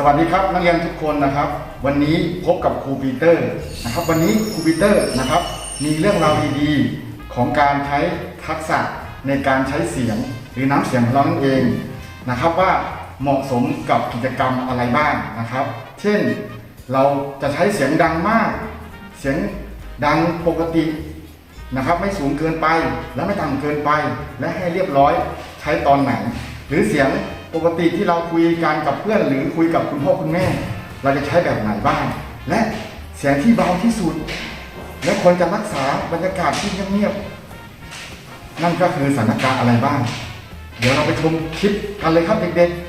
สวัสดีครับนักเรียนทุกคนนะครับ วันนี้พบกับครูปีเตอร์นะครับ วันนี้ครูปีเตอร์นะครับ มีเรื่องราวดีๆของการใช้ทักษะในการใช้เสียงหรือน้ำเสียงของเรานั่นเองนะครับ ว่าเหมาะสมกับกิจกรรมอะไรบ้างนะครับ เช่นเราจะใช้เสียงดังมาก เสียงดังปกตินะครับ ไม่สูงเกินไปและไม่ต่ำเกินไป และให้เรียบร้อยใช้ตอนไหน หรือเสียง ปกติที่เราคุยกันกับเพื่อนหรือคุยกับคุณพ่อคุณแม่ เราจะใช้แบบไหนบ้าง และเสียงที่เบาที่สุด และควรจะรักษาบรรยากาศที่เงียบๆนั่นก็คือสถานการณ์อะไรบ้าง เดี๋ยวเราไปชมคลิปกันเลยครับเด็กๆ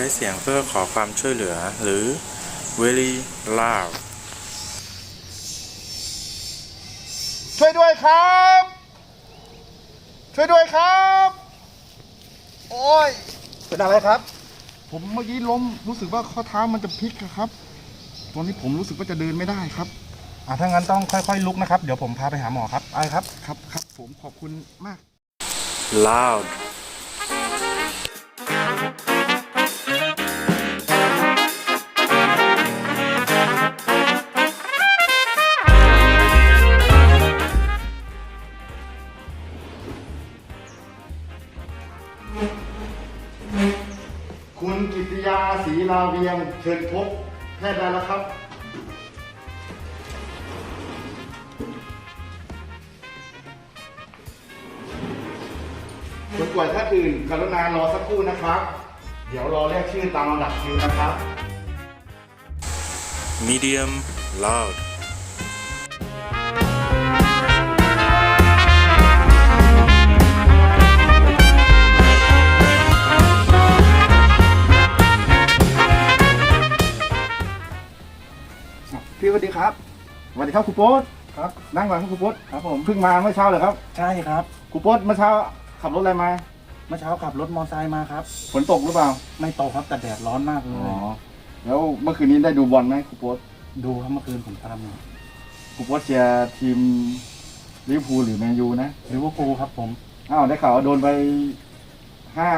ช้เสียงเพื่อขอความช่วยเหลือ หรือ very loud ช่วยด้วยครับ ช่วยด้วยครับ โอ้ย เป็นอะไรครับ ผมเมื่อกี้ล้มรู้สึกว่าข้อเท้ามันจะพลิกอะครับ ตอนนี้ผมรู้สึกว่าจะเดินไม่ได้ครับ อ่าถ้างั้นต้องค่อยๆลุกนะครับ เดี๋ยวผมพาไปหาหมอครับไปครับ ครับครับ ผมขอบคุณมาก loud เวียงเชิญพบแพทย์ได้แล้วครับ คนป่วยท่านอื่นกรุณารอสักครู่นะครับ เดี๋ยวรอเรียกชื่อตามลำดับคิวนะครับ medium loud ดีครับครูโป๊ตครับ นั่งก่อนครับครูโป๊ตครับผมเพิ่งมาเมื่อเช้าเหรอครับใช่ครับครูโป๊ตเมื่อเช้าขับรถอะไรมาเมื่อเช้าขับรถมอเตอร์ไซค์มาครับ ฝนตกหรือเปล่าไม่โตครับแต่แดดร้อนมากเลอ๋อยแล้วเมื่อคืนนี้ได้ดูบอลไหมครูโป๊ตดูครับเมื่อคืนผมตามอยู่ครูโป๊ตเชียร์ทีมลิเวอร์พูลหรือแมนยูนะลิเวอร์พูลครับผมอ้าวได้ข่าวว่าโดนไปห้า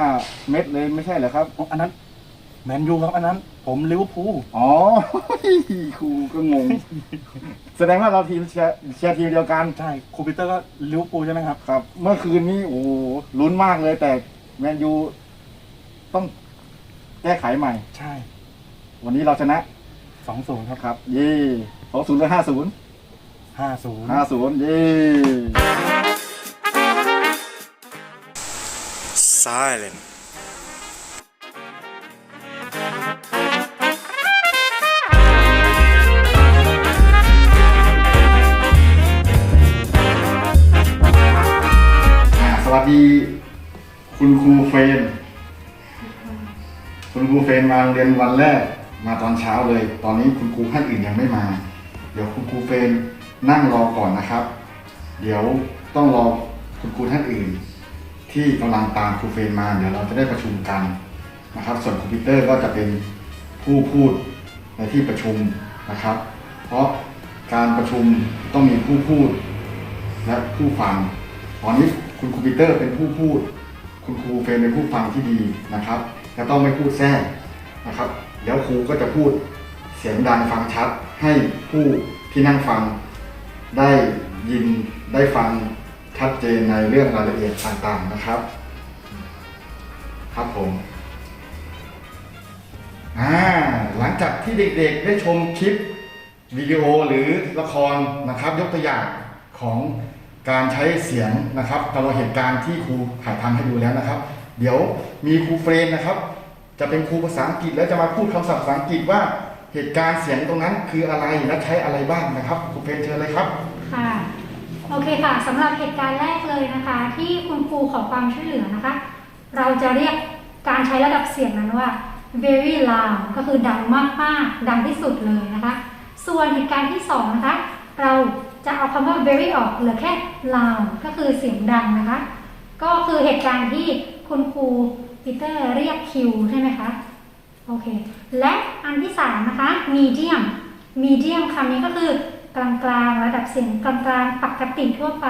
เม็ดเลยไม่ใช่เหรอครับโอ้อันนั้น แมนยูครับอันนั้น ผมลิเวอร์พูลอ๋อ ครูก็งง แสดงว่าเราทีมเชียร์เชียร์ทีมเดียวกันใช่ครูปีเตอร์ก็ลิเวอร์พูลใช่ไหมครับ ครับ เมื่อคืนนี้โอ้โหลุ้นมากเลยแต่แมนยูต้องแก้ไขใหม่ ใช่วันนี้เราชนะสองศูนย์ครับครับเย่สองศูนย์หรือห้าศูนย์ห้าศูนย์ห้าศูนย์เย่ silent ทีคุณครูเฟรนคุณครูเฟรนมาโรงเรียนวันแรกมาตอนเช้าเลย ตอนนี้คุณครูท่านอื่นยังไม่มา เดี๋ยวคุณครูเฟรนนั่งรอก่อนนะครับ เดี๋ยวต้องรอคุณครูท่านอื่น ที่กำลังตามครูเฟรนมา เดี๋ยวเราจะได้ประชุมกันนะครับ ส่วนคอมพิวเตอร์ก็จะเป็นผู้พูดในที่ประชุมนะครับ เพราะการประชุมต้องมีผู้พูดและผู้ฟัง ตอนนี้คุณครูปีเตอร์เป็นผู้พูด คุณครูเฟรนเป็นผู้ฟังที่ดีนะครับและต้องไม่พูดแทรกนะครับ แล้วครูก็จะพูดเสียงดังฟังชัด ให้ผู้ที่นั่งฟัง ได้ยินได้ฟังชัดเจนในเรื่องรายละเอียดต่างๆนะครับ ครับผมอ่าหลังจากที่เด็กๆได้ชมคลิปวิดีโอหรือละครนะครับ ยกตัวอย่างของ การใช้เสียงนะครับตลอดเหตุการณ์ที่ครูถ่ายทำให้ดูแล้วนะครับ เดี๋ยวมีครูเฟรนนะครับ จะเป็นครูภาษาอังกฤษ แล้วจะมาพูดคำศัพท์ภาษาอังกฤษว่าเหตุการณ์เสียงตรงนั้นคืออะไรและใช้อะไรบ้างนะครับครูเฟรนเชิญเลยครับค่ะโอเคค่ะสำหรับเหตุการณ์แรกเลยนะคะ ที่คุณครูขอความช่วยเหลือนะคะ เราจะเรียกการใช้ระดับเสียงนั้นว่า very loud ก็คือดังมากๆ ดังที่สุดเลยนะคะ ส่วนเหตุการณ์ที่สองนะคะ เรา จะเอาคำว่า very ออกเหลือแค่ loud ก็คือเสียงดังนะคะ ก็คือเหตุการณ์ที่คุณครูปีเตอร์เรียกคิวใช่ไหมคะโอเค และอันที่สามนะคะ medium medium คำนี้ก็คือกลางๆ ระดับเสียงกลางๆ ปกติทั่วไป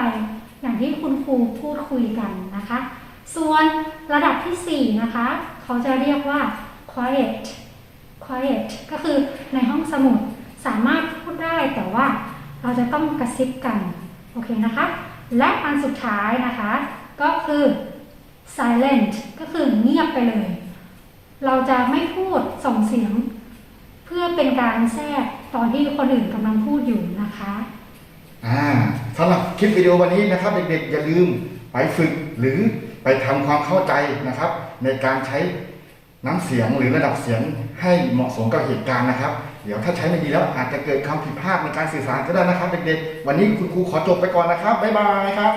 อย่างที่คุณครูพูดคุยกันนะคะ ส่วนระดับที่สี่นะคะ เขาจะเรียกว่า quiet quiet ก็คือในห้องสมุดสามารถพูดได้แต่ว่า เราจะต้องกระซิบกัน โอเคนะคะ และอันสุดท้ายนะคะ ก็คือ silent ก็คือเงียบไปเลย เราจะไม่พูดส่งเสียง เพื่อเป็นการแทรกตอนที่คนอื่นกำลังพูดอยู่นะคะอ่าสำหรับคลิปวิดีโอวันนี้นะครับ เด็กๆอย่าลืมไปฝึกหรือไปทำความเข้าใจนะครับ ในการใช้น้ำเสียงหรือระดับเสียงให้เหมาะสมกับเหตุการณ์นะครับ เดี๋ยวถ้าใช้ไม่ดีแล้วอาจจะเกิดคำผิดพลาดในการสื่อสารก็ได้นะครับเด็กๆ วันนี้คุณครูขอจบไปก่อนนะครับ บ๊ายบายครับ